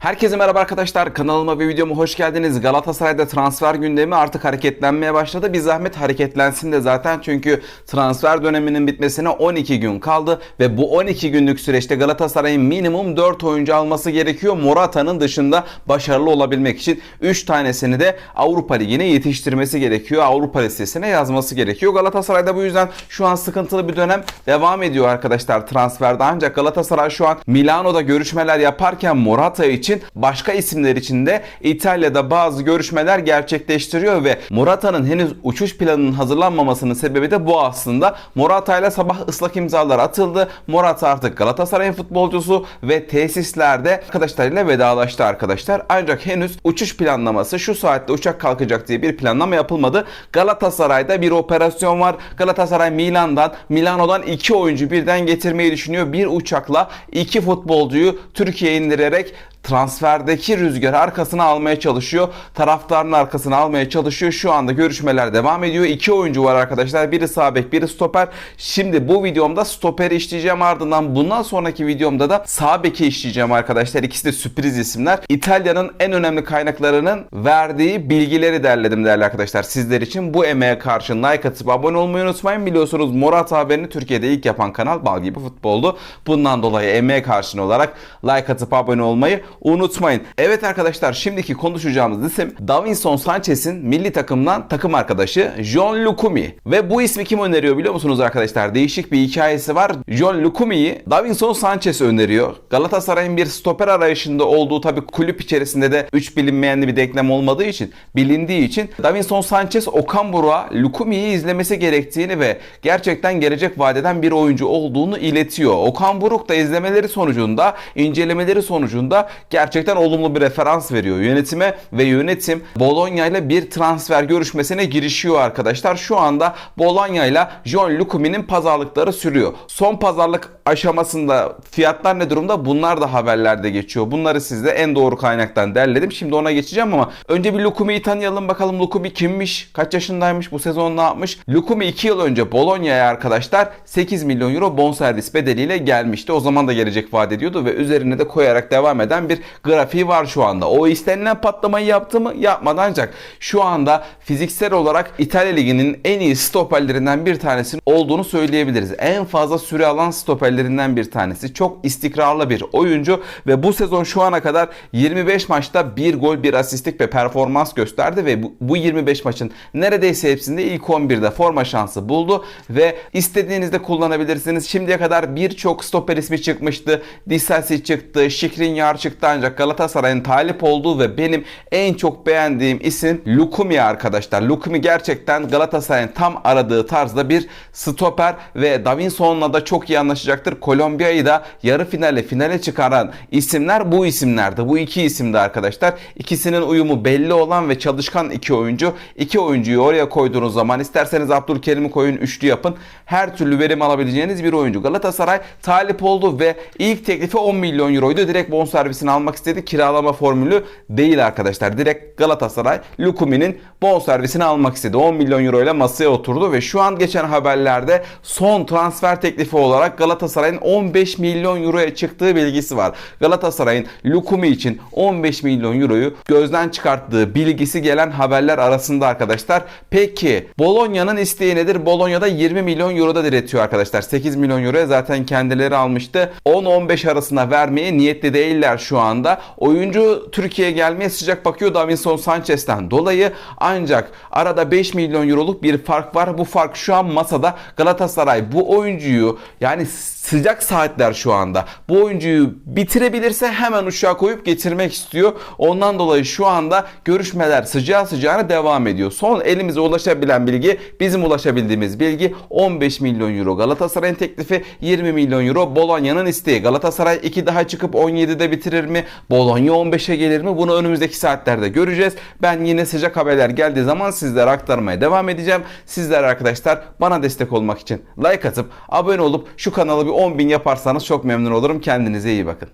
Herkese merhaba arkadaşlar. Kanalıma ve videoma hoş geldiniz. Galatasaray'da transfer gündemi artık hareketlenmeye başladı. Bir zahmet hareketlensin de zaten çünkü transfer döneminin bitmesine 12 gün kaldı ve bu 12 günlük süreçte Galatasaray'ın minimum 4 oyuncu alması gerekiyor. Morata'nın dışında başarılı olabilmek için 3 tanesini de Avrupa Ligi'ne yetiştirmesi gerekiyor. Avrupa listesine yazması gerekiyor. Galatasaray'da bu yüzden şu an sıkıntılı bir dönem devam ediyor arkadaşlar transferde. Ancak Galatasaray şu an Milano'da görüşmeler yaparken Morata için başka isimler için de İtalya'da bazı görüşmeler gerçekleştiriyor ve Morata'nın henüz uçuş planının hazırlanmamasının sebebi de bu aslında. Morata ile sabah ıslak imzalar atıldı. Morata artık Galatasaray'ın futbolcusu ve tesislerde arkadaşlarıyla vedalaştı arkadaşlar. Ancak henüz uçuş planlaması şu saatte uçak kalkacak diye bir planlama yapılmadı. Galatasaray'da bir operasyon var. Galatasaray Milan'dan, Milano'dan iki oyuncu birden getirmeyi düşünüyor. Bir uçakla iki futbolcuyu Türkiye'ye indirerek transferdeki rüzgarı arkasına almaya çalışıyor. Taraftarın arkasına almaya çalışıyor. Şu anda görüşmeler devam ediyor. İki oyuncu var arkadaşlar. Biri sağ bek, biri stoper. Şimdi bu videomda stoperi işleyeceğim. Ardından bundan sonraki videomda da sağ beki işleyeceğim arkadaşlar. İkisi de sürpriz isimler. İtalya'nın en önemli kaynaklarının verdiği bilgileri derledim değerli arkadaşlar. Sizler için bu emeğe karşı like atıp abone olmayı unutmayın. Biliyorsunuz Murat haberini Türkiye'de ilk yapan kanal Bal gibi futboldu. Bundan dolayı emeğe karşın olarak like atıp abone olmayı unutmayın. Evet arkadaşlar şimdiki konuşacağımız isim Davinson Sanchez'in milli takımdan takım arkadaşı John Lukumi. Ve bu ismi kim öneriyor biliyor musunuz arkadaşlar? Değişik bir hikayesi var. John Lukumi'yi Davinson Sanchez öneriyor. Galatasaray'ın bir stoper arayışında olduğu tabii kulüp içerisinde de 3 bilinmeyenli bir denklem olmadığı için bilindiği için Davinson Sanchez Okan Buruk'a Lukumi'yi izlemesi gerektiğini ve gerçekten gelecek vadeden bir oyuncu olduğunu iletiyor. Okan Buruk da izlemeleri sonucunda, incelemeleri sonucunda gerçekten olumlu bir referans veriyor yönetime ve yönetim Bologna ile bir transfer görüşmesine girişiyor arkadaşlar. Şu anda Bologna ile John Lukumi'nin pazarlıkları sürüyor. Son pazarlık aşamasında fiyatlar ne durumda? Bunlar da haberlerde geçiyor. Bunları sizde en doğru kaynaktan derledim. Şimdi ona geçeceğim ama önce bir Lukumi'yi tanıyalım bakalım Lukumi kimmiş? Kaç yaşındaymış? Bu sezon ne yapmış? Lukumi 2 yıl önce Bologna'ya arkadaşlar 8 milyon euro bonservis bedeliyle gelmişti. O zaman da gelecek vaat ediyordu ve üzerine de koyarak devam eden bir grafiği var şu anda. O istenilen patlamayı yaptı mı? Yapmadı ancak şu anda fiziksel olarak İtalya Ligi'nin en iyi stoperlerinden bir tanesinin olduğunu söyleyebiliriz. En fazla süre alan stoperlerinden bir tanesi. Çok istikrarlı bir oyuncu ve bu sezon şu ana kadar 25 maçta bir gol bir asistlik ve performans gösterdi ve bu 25 maçın neredeyse hepsinde ilk 11'de forma şansı buldu ve istediğinizde kullanabilirsiniz. Şimdiye kadar birçok stoper ismi çıkmıştı. Disasi çıktı, Şikrinyar çıktı ancak Galatasaray'ın talip olduğu ve benim en çok beğendiğim isim Lukumi arkadaşlar. Lukumi gerçekten Galatasaray'ın tam aradığı tarzda bir stoper ve Davinson'la da çok iyi anlaşacaktır. Kolombiya'yı da yarı finale finale çıkaran isimler bu isimlerdi. Bu iki isimdi arkadaşlar. İkisinin uyumu belli olan ve çalışkan iki oyuncu. İki oyuncuyu oraya koyduğunuz zaman isterseniz Abdülkerim'i koyun üçlü yapın. Her türlü verim alabileceğiniz bir oyuncu. Galatasaray talip oldu ve ilk teklifi 10 milyon euroydu. Direkt bonservisini almak istedi. Kiralama formülü değil arkadaşlar. Direkt Galatasaray Lukumi'nin bonservisini almak istedi. 10 milyon euro ile masaya oturdu ve şu an geçen haberlerde son transfer teklifi olarak Galatasaray'ın 15 milyon euroya çıktığı bilgisi var. Galatasaray'ın Lukumi için 15 milyon euroyu gözden çıkarttığı bilgisi gelen haberler arasında arkadaşlar. Peki Bologna'nın isteği nedir? Bologna'da 20 milyon euroda diretiyor arkadaşlar. 8 milyon euroya zaten kendileri almıştı. 10-15 arasına vermeye niyetli değiller şu anda. Oyuncu Türkiye'ye gelmeye sıcak bakıyor Davinson Sanchez'ten dolayı. Ancak arada 5 milyon euroluk bir fark var. Bu fark şu an masada. Galatasaray bu oyuncuyu yani sıcak saatler şu anda. Bu oyuncuyu bitirebilirse hemen uçağa koyup getirmek istiyor. Ondan dolayı şu anda görüşmeler sıcağı sıcağına devam ediyor. Son elimize ulaşabilen bilgi bizim ulaşabildiğimiz bilgi 15 milyon euro Galatasaray'ın teklifi 20 milyon euro Bologna'nın isteği. Galatasaray 2 daha çıkıp 17'de bitirir mi? Bologna 15'e gelir mi? Bunu önümüzdeki saatlerde göreceğiz. Ben yine sıcak haberler geldiği zaman sizlere aktarmaya devam edeceğim. Sizler arkadaşlar bana destek olmak için like atıp abone olup şu kanalı bir 10 bin yaparsanız çok memnun olurum. Kendinize iyi bakın.